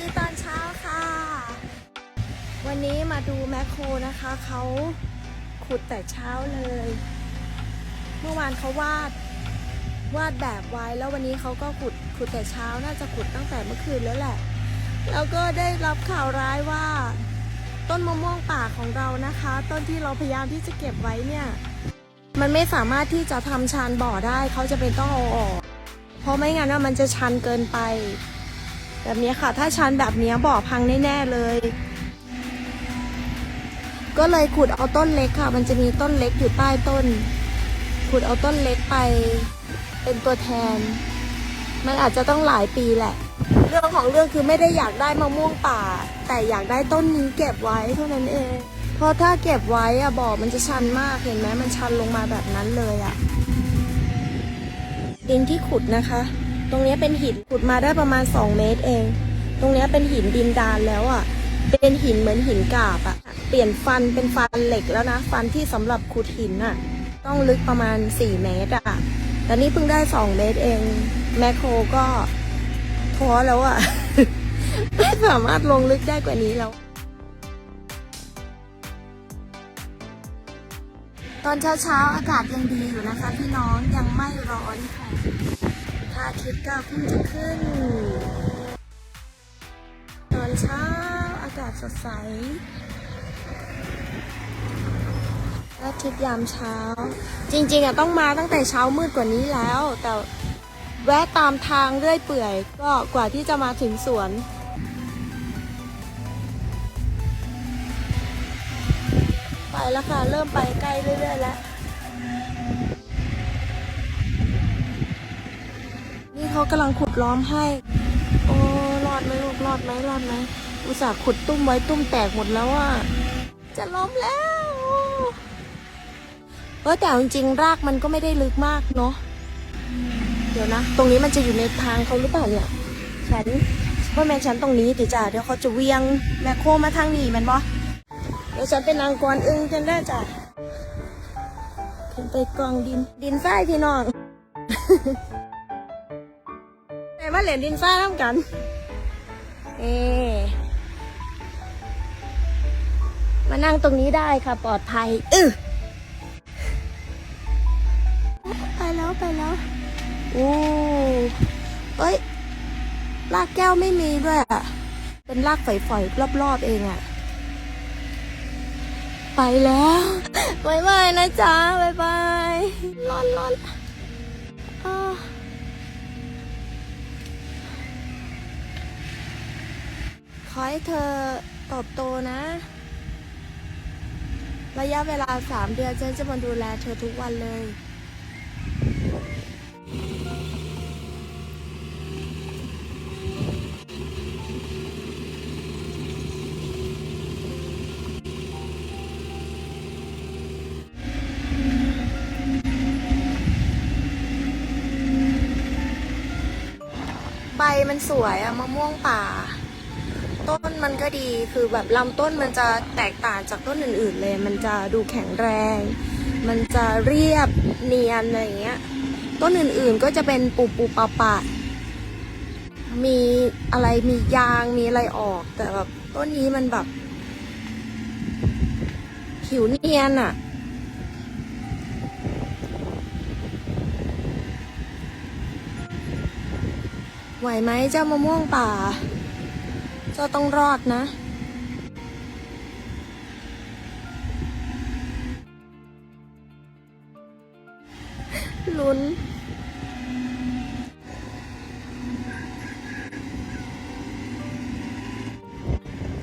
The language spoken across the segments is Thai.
ดีตอนเช้าค่ะ วันนี้มาดูแมคโครนะคะ เขาขุดแต่เช้าเลย เมื่อวานเขาวาดวาดแบบไว้แล้ววันนี้เขาก็ขุดขุดแต่เช้าน่าจะขุดตั้งแต่เมื่อคืนแล้วแหละ แล้วก็ได้รับข่าวร้ายว่า ต้นมะม่วงป่าของเรานะคะ ต้นที่เราพยายามที่จะเก็บไว้เนี่ย มันไม่สามารถที่จะทำชานบ่อได้เขาจะเป็นต้องเอาออกเพราะไม่งั้นว่ามันจะชันเกินไป แบบนี้ค่ะ ถ้าชันแบบนี้บ่อพังแน่ๆเลย ก็เลยขุดเอาต้นเล็กค่ะ มันจะมีต้นเล็กอยู่ใต้ต้น ขุดเอาต้นเล็กไป เป็นตัวแทน มันอาจจะต้องหลายปีแหละ เรื่องของเรื่องคือไม่ได้อยากได้มะม่วงป่า แต่อยากได้ต้นนี้เก็บไว้เท่านั้นเอง เพราะถ้าเก็บไว้อะบ่อมันจะชันมากเห็นไหมมันชันลงมาแบบนั้นเลยอะดินที่ขุดนะคะ ตรงนี้เป็นหินขุดมาได้ประมาณ 2 เมตรเอง ตรงนี้เป็นหินดินดานแล้วอะเป็นหินเหมือนหินกาบอะเปลี่ยนฟันเป็นฟันเหล็กแล้วนะ ฟันที่สำหรับขุดหินอะต้องลึกประมาณ 4 เมตรอะแต่นี่เพิ่งได้ 2 เมตรเอง แมคโครก็ท้อแล้วอะไม่สามารถลงลึกได้กว่านี้แล้วตอนเช้าๆ อากาศยังดีอยู่นะคะ พี่น้องยังไม่ร้อนค่ะ อาทิตย์ก็เพิ่งจะขึ้น ตอนเช้าอากาศสดใสพระอาทิตย์ยามเช้า จริงๆอะต้องมาตั้งแต่เช้ามืดกว่านี้แล้ว แต่แวะตามทางเรื่อยเปื่อย ก็กว่าที่จะมาถึงสวนไปแล้วค่ะ เริ่มไปใกล้เรื่อยๆแล้ว นี่เขากำลังขุดล้อมให้ โอ้รอดไหมลูกรอดไหมรอดไหมอุตส่าห์ขุดตุ้มไว้ตุ้มแตกหมดแล้วอะจะล้มแล้วเออแต่จริงๆรากมันก็ไม่ได้ลึกมากเนาะเดี๋ยวนะ ตรงนี้มันจะอยู่ในทางเขาหรือเปล่าเนี่ยฉันเพราะแม่ฉันตรงนี้ติจ้ะเดี๋ยวเขาจะเวียงแมคโครมาทางนี้มันบอเดี๋ยวฉันเป็นนางกรอึ้งกันได้จ้ะขึ้นไปกองดินดินทรายพี่น้อง มาเหรียญดินทรายน้ำกันเอมานั่งตรงนี้ได้ค่ะปลอดภัยอือไปแล้วไปแล้วโอ้เอ้ยลากแก้วไม่มีด้วยอะเป็นลากฝอยๆรอบๆเองอะ ไปแล้วบายบายนะจ๊ะบายบายร้อนร้อนอา ขอให้เธอเตอบโตนะ ระยะเวลาสามเดือนฉันจะมาดูแลเธอทุกวันเลยใบมันสวยอะมะม่วงป่า มันก็ดีคือแบบลำต้นมันจะแตกต่างจากต้นอื่น ๆ เลย มันจะดูแข็งแรง มันจะเรียบเนียนอะไรเงี้ย ต้นอื่นๆก็จะเป็นปูปูปะปะมีอะไรมียางมีอะไรออก แต่แบบต้นนี้มันแบบ ผิวเนียนอะไหวไหมเจ้ามะม่วงป่า เจ้าต้องรอดนะ ลุ้น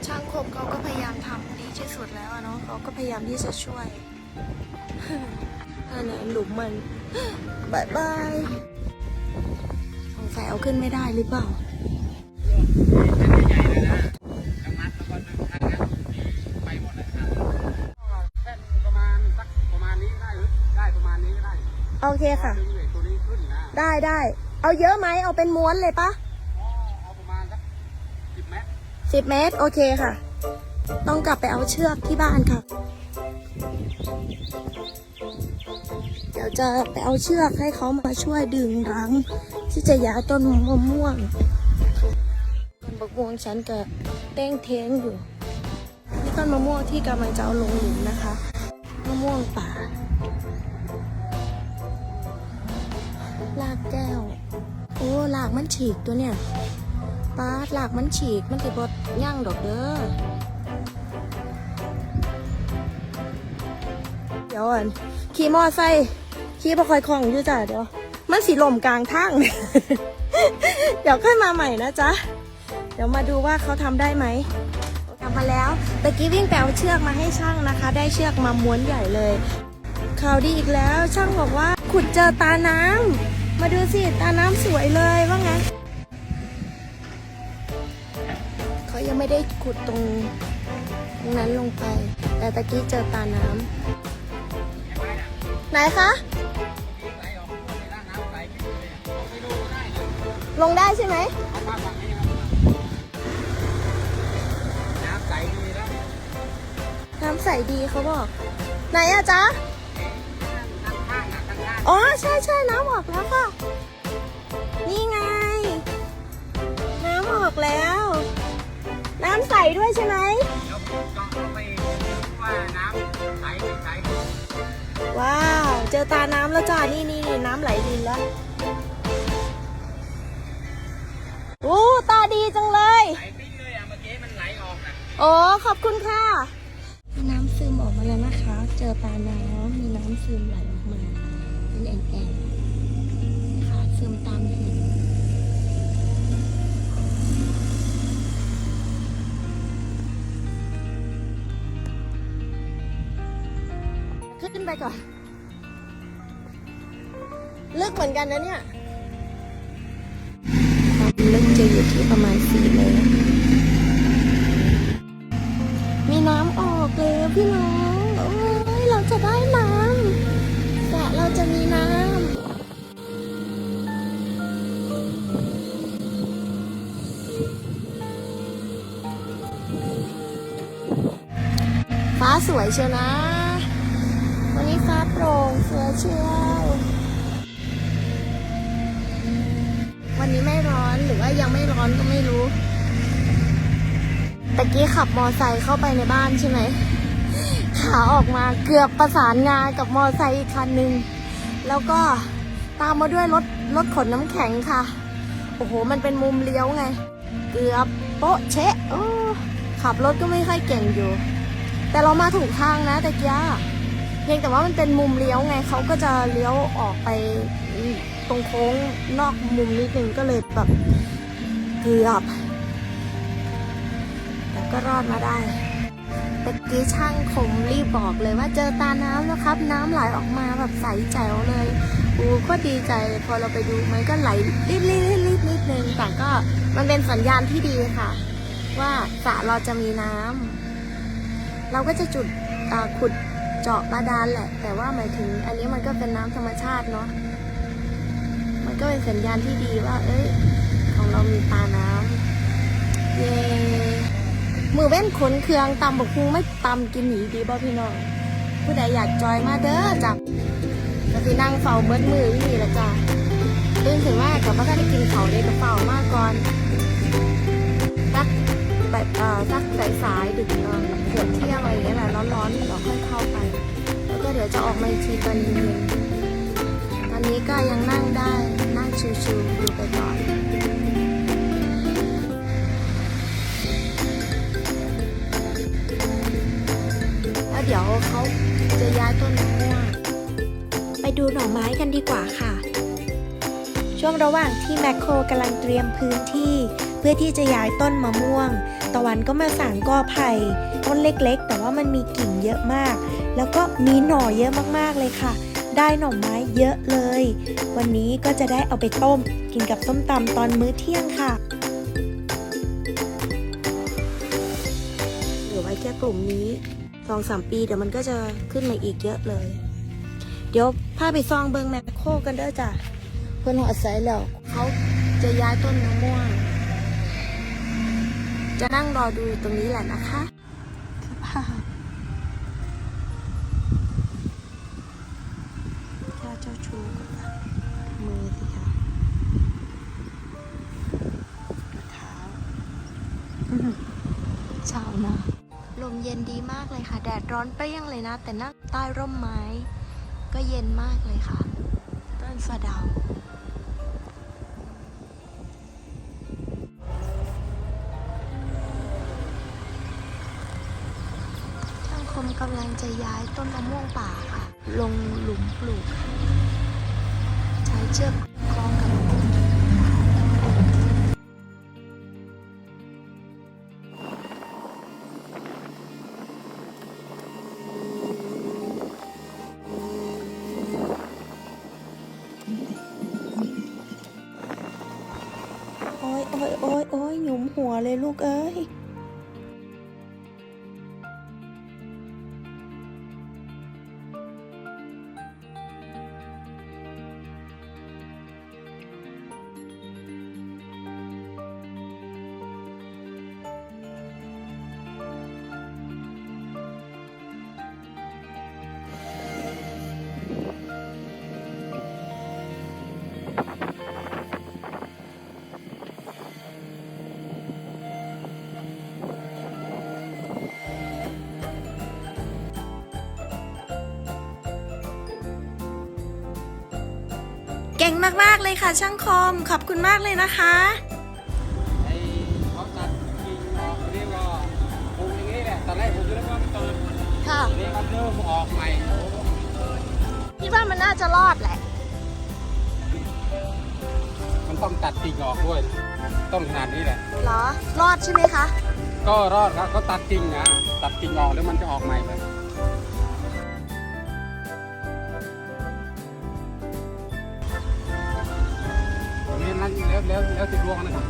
ช่างคมเขาก็พยายามทำดีที่สุดแล้วอะเนาะเขาก็พยายามที่จะช่วยอันไหนหลุมมันบายบายสงสัยเอาขึ้นไม่ได้หรือเปล่า เคค่ะดึงเหล็กตัวนี้ขึ้นนะได้ได้เอาเยอะไหมเอาเป็นม้วนเลยปะอ๋อเอาประมาณสักสิบเมตรสิบเมตร โอเคค่ะ ต้องกลับไปเอาเชือกที่บ้านค่ะ เดี๋ยวจะไปเอาเชือกให้เขามาช่วยดึงรั้ง ที่จะย้ายต้นมะม่วงต้นบบักม่วงฉันก็เต้งเท้งอยู่ นี่ต้นมะม่วงที่กำลังจะเอาลงหลุมนะคะ มะม่วงป่า ลากแก้ว โอ้หลากมันฉีกตัวเนี่ยป้าดลากมันฉีกมันสิบดย่างดอกเด้อเดี๋ยวอ่นขี่มอไซค์ขี่บ่คอยคล่องอยู่จ้ะเดี๋ยว มันสีลมกลางทาง เดี๋ยวค่อยมาใหม่นะจ๊ะ เดี๋ยวมาดูว่าเขาทำได้ไหมกลับมาแล้วตะกี้วิ่งแปลเชือกมาให้ช่างนะคะ ได้เชือกมาม้วนใหญ่เลยข่าวดีอีกแล้วช่างบอกว่าขุดเจอตาน้ำ มาดูสิตาน้ำสวยเลยว่าไงเขายังไม่ได้ขุดตรงตรงนั้นลงไป แต่ตะกี้เจอตาน้ำไหนคะ ลงได้ใช่ไหมน้ำใสดีแล้วน้ำใสดีเขาบอก ไหนอะจ๊ะ อะข้างข้างอ๋อใช่ใช่น้ำออกแล้วค่ะ นี่ไง น้ำออกแล้ว น้ำใสด้วยใช่ไหมเดี๋ยวผมจะเอาไปดูว่าน้ำใสไม่ใสว้าว เจอตาน้ำแล้วจ้านี่นี่นี่น้ำไหลดินแล้วโอ้ตาดีจังเลย ไหลปิ้งเลยอะเมื่อกี้มันไหลออกอะโอ้ขอบคุณค่ะ น้ำซึมออกมาแล้วนะคะ เจอตาน้ำมีน้ำซึมไหลออก มาเป็นแอ่งๆค่ะซึมตามหินขึ้นไปก่อน ลึกเหมือนกันนะเนี่ย ความลึกจะอยู่ที่ประมาณ 4 เมตร สวยเชียวนะ วันนี้ฟ้าโปร่งสวยเชียววันนี้ไม่ร้อนหรือว่ายังไม่ร้อนก็ไม่รู้ตะกี้ขับมอไซค์เข้าไปในบ้านใช่ไหมขาออกมาเกือบประสานงานกับมอไซค์อีกคันหนึ่งแล้วก็ตามมาด้วยรถรถขนน้ำแข็งค่ะ โอ้โห มันเป็นมุมเลี้ยวไง เกือบโป๊ะเชะขับรถก็ไม่ค่อยเก่งอยู่ แต่เรามาถูกทางนะตะกี้เพียงแต่ว่ามันเป็นมุมเลี้ยวไงเขาก็จะเลี้ยวออกไปตรงโค้งนอกมุมนิดนึงก็เลยแบบเกือบแต่ก็รอดมาได้ตะกี้ช่างคมรีบบอกเลยว่าเจอตาน้ำแล้วครับ น้ำไหลออกมาแบบใสแจ๋วเลยอูก็ดีใจพอเราไปดูมันก็ไหลรีบรีบรีบนิดนึงแต่ก็มันเป็นสัญญาณที่ดีค่ะ ว่าสระเราจะมีน้ำ เราก็จะจุดขุดเจาะบาดาลแหละ แต่ว่าหมายถึง อันนี้มันก็เป็นน้ำธรรมชาติเนาะมันก็เป็นสัญญาณที่ดีว่า เอ้ย ของเรามีตาน้ำเย้มือเว้นขนเครืองตำบกคุงไม่ตำกินหนีดีบ่พี่น้องผู้ใดอยากจอยมาเด้อจับก็คือนั่งเฝ้าเบิดมืออยู่นี่ละจ้ะตื่นถึงว่ากับว่าก็ได้กินเขาวได้กระเป๋ามากก่อน แบบสักสายสายๆดึกเกือบเที่ยงอะไรอย่างเงี้ยแหละร้อนๆเราค่อยเข้าไป แล้วก็เดี๋ยวจะออกมาอีกทีตอนเย็นตอนนี้ก็ยังนั่งได้นั่งชิวๆอยู่ไปก่อนแล้วเดี๋ยวเขาจะย้ายต้นมะม่วงไปดูหน่อไม้กันดีกว่าค่ะ ช่วงระหว่างที่แมคโครกำลังเตรียมพื้นที่ เพื่อที่จะย้ายต้นมะม่วง ตะวันก็มาสั่งกอไผ่ต้นเล็กๆ แต่ว่ามันมีกิ่งเยอะมาก แล้วก็มีหน่อเยอะมากๆเลยค่ะ ได้หน่อไม้เยอะเลย วันนี้ก็จะได้เอาไปต้ม กินกับส้มตำตอนมื้อเที่ยงค่ะเหลือไว้แค่กลุ่มนี้สองสามปีเดี๋ยวมันก็จะขึ้นมาอีกเยอะเลย เดี๋ยวพาไปซองเบิงแมคโครกันเด้อจ้ะเพื่อนหอดใสแล้วเขาจะย้ายต้นมะม่วง จะนั่งรอดูตรงนี้แหละนะคะสภาพเจ้าเจ้าชูกับมือสิคะเท้านะ ลมเย็นดีมากเลยค่ะ แดดร้อนเปรี้ยงเลยนะ แต่นั่งใต้ร่มไม้ ก็เย็นมากเลยค่ะ ต้นสะเดาช่ จะย้ายต้นมะม่วงป่าค่ะ ลงหลุมปลูก ใช้เชือกคล้องกับมะม่วงโอ้ยโอ้ยโอ้ยโอ้ยหยุมหัวเลยลูกเอ้ย มากๆเลยค่ะ ช่างคม ขอบคุณมากเลยนะคะไอ้เขาตัดกิ่งออกเรียกว่าปลูกอย่างนี้แหละตอนแรกผมคิดว่ามันตื่นค่ะทีนี้มันเริ่มออกใหม่คิดว่ามันน่าจะรอดแหละ มันต้องตัดกิ่งออกด้วย ต้นขนาดนี้แหละ เหรอ รอดใช่ไหมคะ ก็รอดครับเขาตัดกิ่งนะตัดกิ่งออกแล้วมันจะออกใหม่เลย แล้วแล้วแล้วติดดวงนะครับ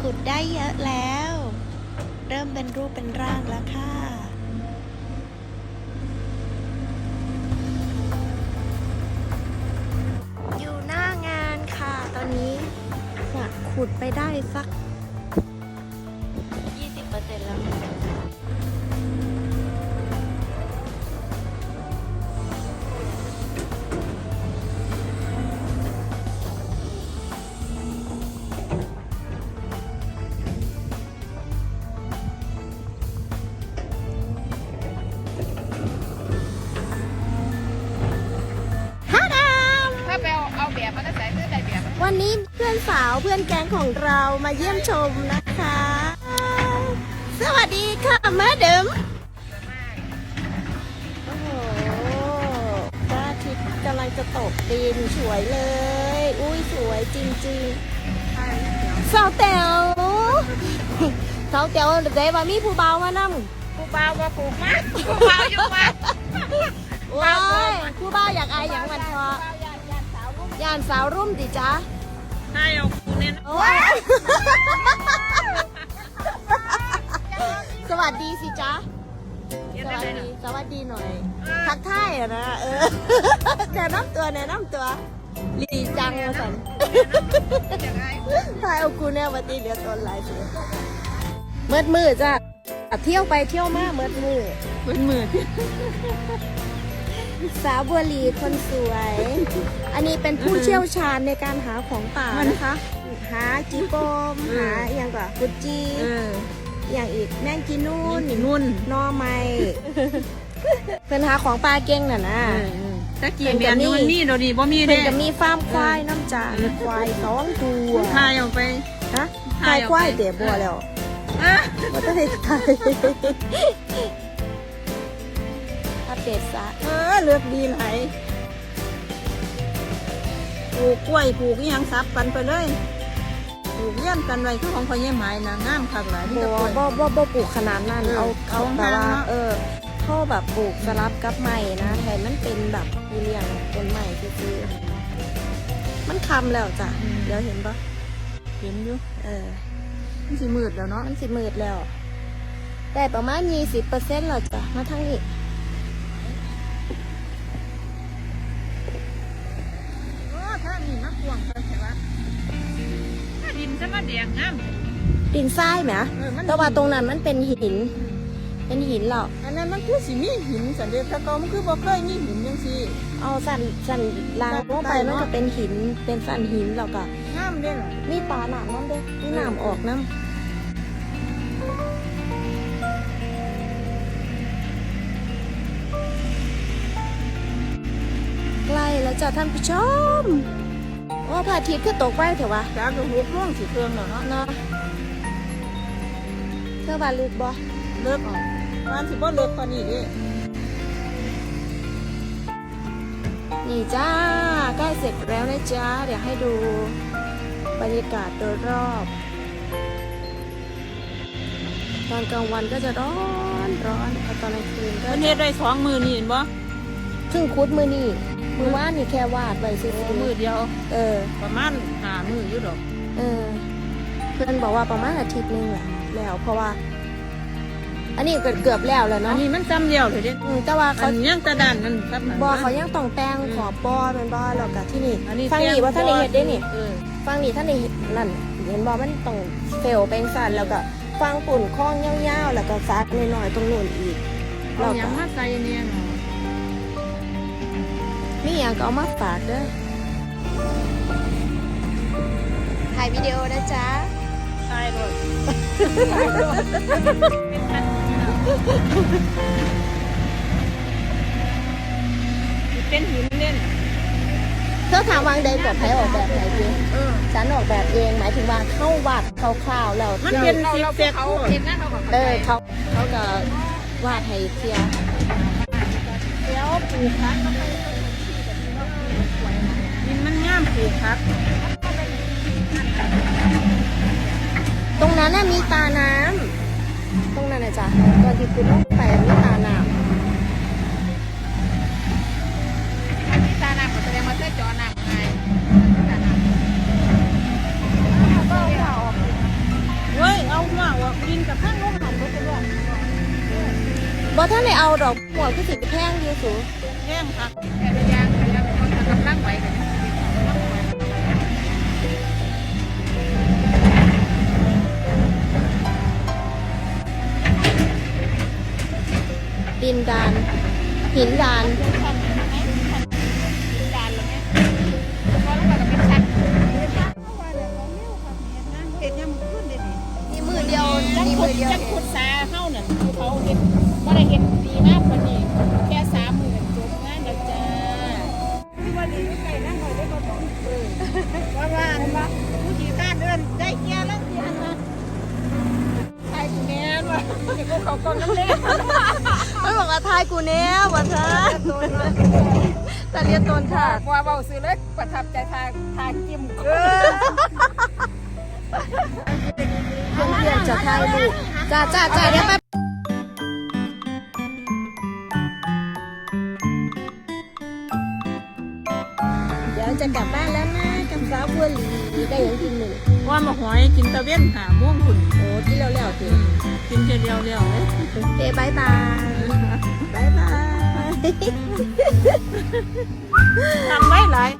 ขุดได้เยอะแล้ว เริ่มเป็นรูปเป็นร่างแล้วค่ะ อยู่หน้างานค่ะ ตอนนี้จะขุดไปได้สัก ของเรามาเยี่ยมชมนะคะ สวัสดีค่ะแม่เดิมโอ้โหพระอาทิตย์กำลังจะตกดินสวยเลย อุ้ยสวยจริงๆสาวแต๋วสาวแต๋วเดี๋ยวว่ามีผู้เบาวมานั่งผู้เบาว่าปลูกมากผู้เบาอยู่มาว้ายผู้เบาวอยากอายอย่างวันทอยานสาวรุ่มดิจ๊ะให้เอา คูเนี่ยโอ้ยสวัสดีสิจ๊ะสวัสดีสวัสดีหน่อย ทักทายอะนะเออแนะนำตัวแนะนำตัวลีจังมาสันยังไงทายเอากูแน่วันนี้เดี๋ยวตนหลายสิเมืดมืดจ้ะอะเที่ยวไปเที่ยวมาเมืดมืดเป็นหมื่นสาวบัวลีคนสวย อันนี้เป็นผู้เชี่ยวชาญในการหาของป่านะคะ หาจีโปมหาอหย่างก่อนกุจีเอออย่างอีกแมงจีนูนนี่นุ่นหนอไม้เป็นหาของปลาเก่งน่ะนะ ตะกี้แม่นี่มันมีเดี๋ยวนี้บ่มีเป็เด้นกับมีฟาร์มควายน้ำจานควายสองตัวทายเอาไป ฮะถ่ายควายออกไป ควายเดี๋ยวบัวแล้วอะมันต้องได้ไทยอัปเดตซะเออเลือกดีไหลปลูกกล้วยปลูกอิหยังซับกันไปเลยป ลูกเลี้ยนกันไว้คือของพ่อใหญ่หมายนะงามคักหลายมีบ่แต่กล้วย บ่บ่บ่ปลูกขนาดนั้น เออเอาเอาของแบบว่าทางเนอะ เออเข้าแบบปลูกสลับกับไม้นะแต่มันเป็นแบบมีเลี้ยงต้นไม้ซื้อๆมันคำแล้วจ้ะ เดี๋ยวเห็นปะเห็นอยู่เออ มันสิมืดแล้วเนาะมันสิมืดแล้ว แต่ประมาณยี่สิบเปอร์เซ็นต์หรอจ้ะ มาทางนี้ งงามดินทรายไหมเออมัน แต่ว่าตรงนั้นมันเป็นหินหเป็นหินเหรออันนั้นมันคือสิมีหินสันเดชถ้าเก่ามันคือบ่เคยมีหินจังซี่ เอาสันสันลางลงไปมันก็เป็นหิน เป็นสันหินแล้วก็งามเด้ล่ะมีปลาหนามน้ำเด้อมีหนามออกน้ำใกล้แล้วจ้ะท่านผู้ชม ว่าพระอาทิตย์ก็ตกไปเถอะวะจากก็หกโมงสิเครื่องแล้วเนาะเนาะเธอบาลึกบ่เลิกออกบ้านสิบ่เลิกปานนี้เด้นี่จ้าใกล้เสร็จแล้วนะจ้าเดี๋ยวให้ดูบรรยากาศโดยรอบ ตอนกลางวันก็จะร้อนร้อนพอตอนกลางคืนก็เพิ่นเฮ็ดได้สองมือนี่เห็นบ่ครึ่งคุดมือนี่ มือว่านนี่แค่วาดไว้ซื้โอ้อมือเดียวๆเออ ประมาณห้ามืออยู่ดอก เออ เพื่อนบอกว่าประมาณอาทิตย์หนึงแหละแล้วเพราะว่า อันนี้เกือบเกือบแล้วแหล้วอันเนาะนี้มันจำเดียวเลยเด้อืมแต่ว่าอัเขานยังแตะด้านนั่นครับนั่นบอเขายังต้องแต่งขอบบ่เป็นบ่แล้วกับที่นี่อันนี้ฟังนี่ว่าท่านได้เฮ็ดได้นี่ เออฟังนี่ท่านได้เฮ็ดนั่นเห็นบ่มันต้องเฟลแปลงสันแล้วก็ฟังปุ่นคล้องยาวๆแล้วก็ซัดหน่อยๆตรงนู้นอีกเอาแล้วหยัก็งมาใส่เนี่ยเนาะ มีอย่างก็เอามาฝากเด้อถ่ายวิดีโอนะจ๊ะตายเลยเป็นหินเล่นเธอถามวางใดกับใครออกแบบไหนดีเออฉันออกแบบเองหมายถึงว่าเข้าวาดคร่าวๆแล้วมันเป็นซิกแซกเขาโคตรเห็นนะเขาก็เออเขาเขาจะวาดให้เคลียร์แล้วปลูกพักดินมันงามปลูกพักตรงนั้นน่ะมีตาน้ำตรงนั้นนะจ๊ะตอนที่คุณลงไปมีตาน้ำที่ตาหนักแสดงว่าเธอจอหนักไงตาหนักเว้ยเอาหัวออกดินกับข้างลงหันไปจะบอกบอท่านได้เอาดอกหัวคือสิแพงอยู่สูแห้งพักแต่ละอย่างแต่ละคนกำลังไหว ดินดาน หินดานดานแล้วเนี่ยพอแล้วก็เป็นชั้นเห็ดยังขึ้นเด็ดนี่มือเดียวจังนี่ขุมืดอเดียว จังขุดสาเข้านั่นคือเขาเห็ดบ่ได้เห็นดีมากาทายกูเนี้ยวันเธอแต่เรียนตนค่ะว่าเบาซื้อเล็กประทับใจทางทางจิ้มเพื่อนๆจะทายลูกจ้าจ้าจ้าเดี๋ยวแป๊บเดี๋ยวจะกลับบ้านแล้วนะกับสาวบัวหลีได้ยังกินหนึ่ง ว่ามาหอยกินตะเว้นหาม่วงคุณโอ้ที่เร็วๆสิกินเดียวเดียวๆเลยเอ้บายบายบายบายทำไว้หลาย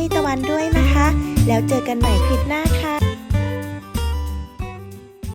ให้ตะวันด้วยนะคะ แล้วเจอกันใหม่คลิปหน้าค่ะ